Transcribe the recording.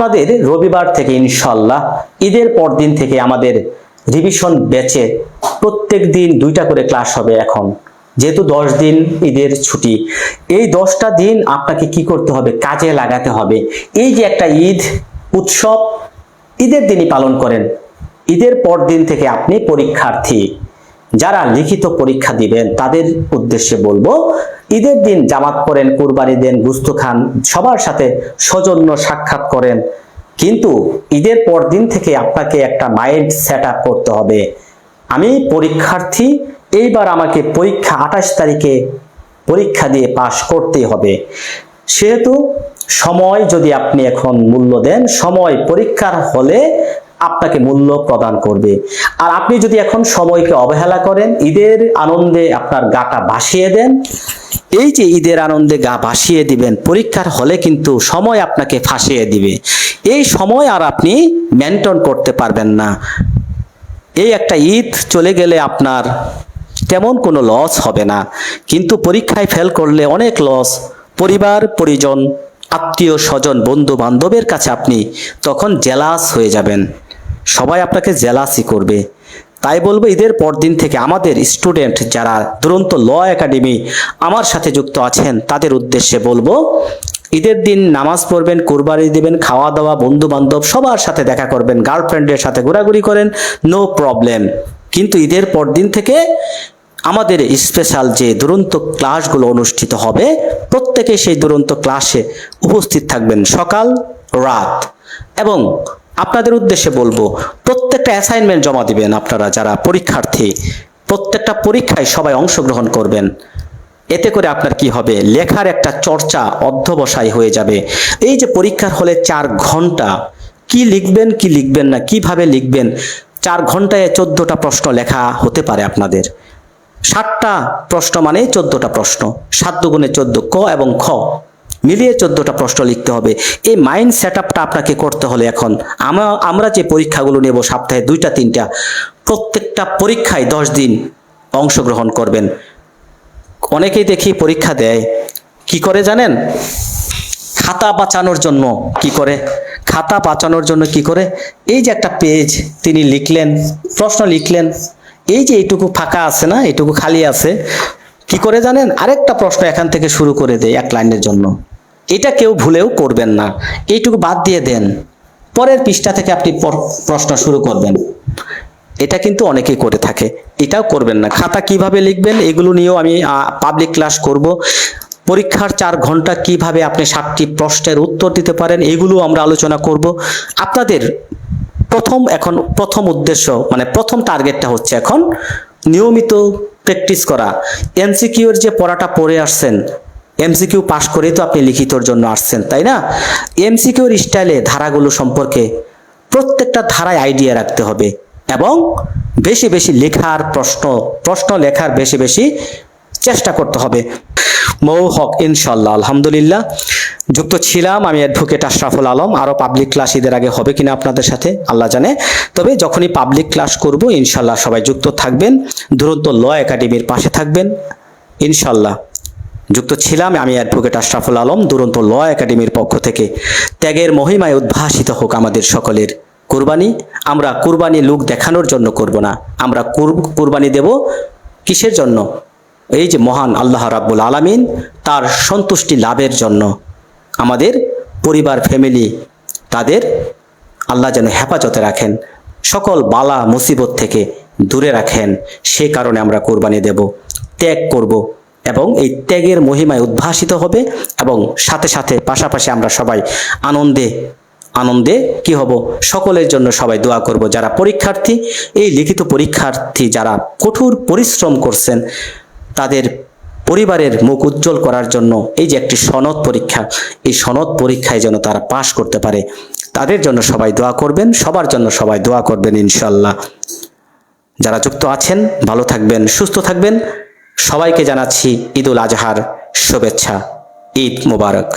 আপনাদের রবিবার থেকে ইনশাল্লাহ ঈদের পরদিন থেকে আমাদের রিভিশন ব্যাচে প্রত্যেক দিন দুইটা করে ক্লাস হবে এখন। যেহেতু দশ দিন ঈদের ছুটি, এই দশটা দিন আপনাকে কি করতে হবে? কাজে লাগাতে হবে। এই যে একটা ঈদ উৎসব, ঈদের দিনই পালন করেন। ঈদের পর দিন থেকে আপনি পরীক্ষার্থী। যারা লিখিত পরীক্ষা দিবেন, তাদের উদ্দেশ্যে বলব, ঈদের দিন জামাত করেন কুরবানি দেন, গুস্ত খান, সবার সাথে সৌজন্য সাক্ষাৎ করেন। কিন্তু ঈদের পর দিন থেকে আপনাকে একটা মাইন্ড সেট আপ করতে হবে। আমি পরীক্ষার্থী, এইবার আমাকে পরীক্ষা আঠাশ তারিখে পরীক্ষা দিয়ে পাশ করতে হবে। সেহেতু সময় যদি আপনি এখন মূল্য দেন, সময় পরীক্ষার হলে আপনাকে মূল্য প্রদান করবে। আর আপনি যদি এখন সময়কে অবহেলা করেন, ঈদের আনন্দে আপনার গাটা ভাসিয়ে দেন, এই যে ঈদের আনন্দে গা ভাসিয়ে দিবেন, পরীক্ষার হলে কিন্তু সময় আপনাকে ফাঁসিয়ে দিবে। এই সময় আর আপনি মেনটেন করতে পারবেন না। এই একটা ঈদ চলে গেলে আপনার তেমন কোনো লস হবে না। কিন্তু পরীক্ষায় ফেল করলে অনেক লস পরিবার, পরিজন, আত্মীয়, স্বজন বন্ধু বান্ধবের কাছে আপনি তখন জেলাস হয়ে যাবেন। সবাই আপনাকে জেলাসই করবে। তাই বলব, ঈদের পরদিন থেকে আমাদের স্টুডেন্ট যারা দুরন্ত ল একাডেমি আমার সাথে যুক্ত আছেন, তাদের উদ্দেশ্যে বলব, ঈদের দিন নামাজ পড়বেন, কুরবানি দিবেন খাওয়া দাওয়া বন্ধু বান্ধব সবার সাথে দেখা করবেন গার্লফ্রেন্ডের সাথে ঘোরাঘুরি করেন নো প্রবলেম কিন্তু ঈদের পর দিন থেকে আমাদের স্পেশাল যে দুরন্ত ক্লাসগুলো অনুষ্ঠিত হবে, প্রত্যেকে সেই দুরন্ত ক্লাসে উপস্থিত থাকবেন সকাল, রাত। এবং আপনাদের উদ্দেশ্যে বলব, প্রত্যেকটা অ্যাসাইনমেন্ট জমা দিবেন আপনারা যারা পরীক্ষার্থী। প্রত্যেকটা পরীক্ষায় সবাই অংশগ্রহণ করবেন। এতে করে আপনার কি হবে? লেখার একটা চর্চা অধ্যবসায় হয়ে যাবে। এই যে পরীক্ষার হলে চার ঘণ্টা, কি লিখবেন কি লিখবেন না, কীভাবে লিখবেন, চার ঘন্টায় চোদ্দটা প্রশ্ন লেখা হতে পারে আপনাদের। ষাটটা প্রশ্ন মানে চোদ্দটা প্রশ্ন, সাত দুগুণে চোদ্দ ক এবং খ। মিলিয়ে চোদ্দটা প্রশ্ন লিখতে হবে। এই মাইন্ড সেট আপটা আপনাকে করতে হলে এখন আমরা যে পরীক্ষাগুলো নেব সপ্তাহে দুইটা, তিনটা, প্রত্যেকটা পরীক্ষায় দশ দিন অংশগ্রহণ করবেন। অনেকেই দেখি পরীক্ষা দেয়, কি করে জানেন? খাতা বাঁচানোর জন্য কি করে? খাতা বাঁচানোর জন্য কি করে? এই যে একটা পেজ তিনি লিখলেন, প্রশ্ন লিখলেন, এই যে এইটুকু ফাঁকা আছে না, এইটুকু খালি আছে কি করে জানেন? আরেকটা প্রশ্ন এখান থেকে শুরু করে দেয় এক লাইনের জন্য। এটা কেউ ভুলেও করবেন না। এইটুকু বাদ দিয়ে দেন। পরের পৃষ্ঠা থেকে আপনি প্রশ্ন শুরু করবেন। এটা কিন্তু অনেকেই করে থাকে। এটাও করবেন না। খাতা কীভাবে লিখবেন এগুলো নিয়েও আমি পাবলিক ক্লাস করব। পরীক্ষার চার ঘণ্টা কীভাবে আপনি সাতটি প্রশ্নের উত্তর দিতে পারেন এগুলো আমরা আলোচনা করব। আপনাদের প্রথম এখন, প্রথম উদ্দেশ্য মানে প্রথম টার্গেটটা হচ্ছে এখন নিয়মিত প্র্যাকটিস করা। এমসিকিউর যে পড়াটা পড়ে আসছেন, এমসিকিউ পাশ করেই তো আপনি লিখিতর জন্য আসছেন, তাই না? এমসিকিউর স্টাইলে ধারাগুলো সম্পর্কে প্রত্যেকটা ধারায় আইডিয়া রাখতে হবে এবং বেশি বেশি লেখার প্রশ্ন প্রশ্ন লেখার বেশি বেশি চেষ্টা করতে হবে। মৌ হক ইনশাল্লাহ, আলহামদুলিল্লাহ। যুক্ত ছিলাম, আমি অ্যাডভোকেট আশরাফুল আলম। আরও পাবলিক ক্লাস ঈদের আগে হবে কিনা আপনাদের সাথে, আল্লাহ জানে। তবে যখনই পাবলিক ক্লাস করব, ইনশাল্লাহ সবাই যুক্ত থাকবেন। দুরন্ত ল একাডেমির পাশে থাকবেন। ইনশাল্লাহ। যুক্ত ছিলাম, আমি অ্যাডভোকেট আশরাফুল আলম। দুরন্ত ল একাডেমির পক্ষ থেকে ত্যাগের মহিমায় উদ্ভাসিত হোক আমাদের সকলের কুরবানি। আমরা কুরবানি লুক দেখানোর জন্য করব না। আমরা কুর- কুরবানি দেব কিসের জন্য? এই যে মহান আল্লাহ রাব্বুল আলামিন, তার সন্তুষ্টি লাভের জন্য। আমাদের পরিবার ফ্যামিলি তাদের আল্লাহ যেন হেফাজতে রাখেন। সকল বালা, মুসিবত থেকে দূরে রাখেন। সে কারণে আমরা কোরবানি দেব, ত্যাগ করব এবং এই ত্যাগের মহিমায় উদ্ভাসিত হবে এবং সাথে সাথে পাশাপাশি আমরা সবাই আনন্দে আনন্দে কি হব? সকলের জন্য সবাই দোয়া করব। যারা পরীক্ষার্থী, এই লিখিত পরীক্ষার্থী যারা কঠোর পরিশ্রম করছেন, তাদের পরিবারের মুখ উজ্জ্বল করার জন্য এই যে একটি সনদ পরীক্ষা, এই সনদ পরীক্ষায় যেন তারা পাশ করতে পারে, তাদের জন্য সবাই দোয়া করবেন, সবার জন্য সবাই দোয়া করবেন ইনশাল্লাহ যারা যুক্ত আছেন, ভালো থাকবেন, সুস্থ থাকবেন, সবাইকে জানাচ্ছি ঈদুল আজহার শুভেচ্ছা, ঈদ মোবারক।